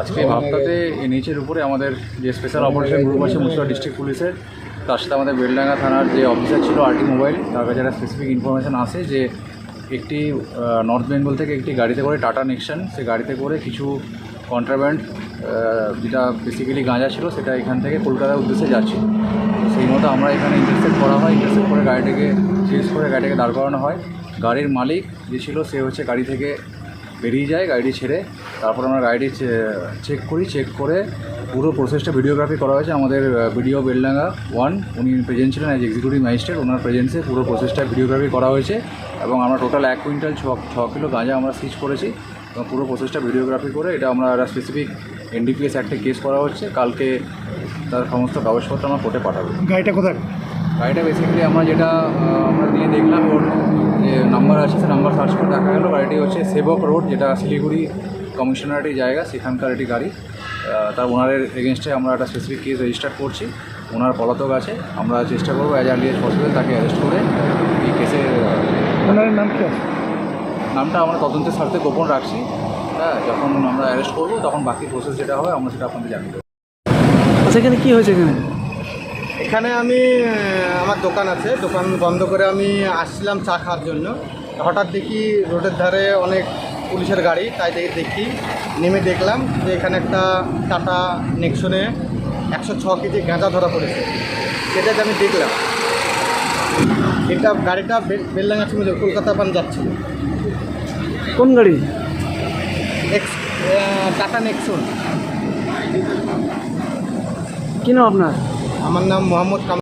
আজকে ভাবটাতে এই নিচের উপরে আমাদের যে স্পেশাল অপারেশন গ্রুপ আছে মুর্শিদাবাদ ডিস্ট্রিক্ট পুলিশের তার সাথে আমাদের বেলডাঙ্গা থানার যে অফিসার ছিল আরটি মোবাইল তার কাছে একটা স্পেসিফিক ইনফরমেশন আসে যে একটি নর্থ বেঙ্গল থেকে একটি গাড়িতে করে টাটা নেক্সন সে গাড়িতে করে কিছু কন্ট্রাব্যান্ড যেটা বেসিক্যালি গাঁজা ছিল, সেটা এখান থেকে কলকাতার উদ্দেশ্যে যাচ্ছে। সেই মতো আমরা এখানে ইন্টারসেপ্ট করা হয় ইন্টারসেপ্ট করে গাড়িটাকে সিজ করে গাড়িটাকে দাঁড় করানো হয়। গাড়ির মালিক যে ছিল, সে হচ্ছে গাড়ি থেকে বেরিয়ে যায়, গাড়িটি ছেড়ে তারপর আমরা গাড়িটি চেক করি চেক করে পুরো প্রসেসটা ভিডিওগ্রাফি করা হয়েছে। আমাদের ভিডিও বেলডাঙ্গা ওয়ান উনি প্রেজেন্ট ছিলেন অ্যাজ এক্সিকিউটিভ ম্যাজিস্ট্রেট ওনার প্রেজেন্সে পুরো প্রসেসটা ভিডিওগ্রাফি করা হয়েছে এবং আমরা টোটাল এক কুইন্টাল ছ ছ কিলো গাঁজা আমরা সিজ করেছি এবং পুরো প্রসেসটা ভিডিওগ্রাফি করে এটা আমরা একটা স্পেসিফিক এনডিপিএস একটা কেস করা হচ্ছে। কালকে তার সমস্ত কাগজপত্র আমরা কোর্টে পাঠাবো। গাড়িটা কোথায়? গাড়িটা বেসিক্যালি আমরা যেটা আমরা নিয়ে দেখলাম ওর যে নাম্বার আছে সে নাম্বার সার্চ করে দেখা গেলো। গাড়িটি হচ্ছে সেবক রোড যেটা শিলিগুড়ি কমিশনারের জায়গা সেখানকার একটি গাড়ি। তার ওনারের এগেনস্টে আমরা একটা স্পেসিফিক কেস রেজিস্টার করছি। ওনার পলাতক আছে। আমরা চেষ্টা করব অ্যাজ আর্লি এজ পসিবল তাকে অ্যারেস্ট করে এই কেসে ওনার নাম কি নামটা আমরা তদন্তের স্বার্থে গোপন রাখছি। হ্যাঁ যখন আমরা অ্যারেস্ট করব তখন বাকি প্রসেস যেটা হবে আমরা সেটা আপনাদের জানিয়ে দেবো। আচ্ছা এখানে কি হয়েছে এখানে? এখানে আমি আমার দোকান আছে। দোকান বন্ধ করে আমি আসছিলাম চা খাওয়ার জন্য। হঠাৎ দেখি রোডের ধারে অনেক পুলিশের গাড়ি তাই দেখে দেখি নেমে দেখলাম যে এখানে একটা টাটা নেক্সনে একশো ছ কেজি গাঁজা ধরা পড়েছে। সেটা যে আমি দেখলাম। এটা গাড়িটা বে- বেলডাঙ্গা ছিল কলকাতা পান যাচ্ছিল কোন গাড়ি? X Tata Nexon. কি নাম আপনার? আমার নাম মোহাম্মদ কাম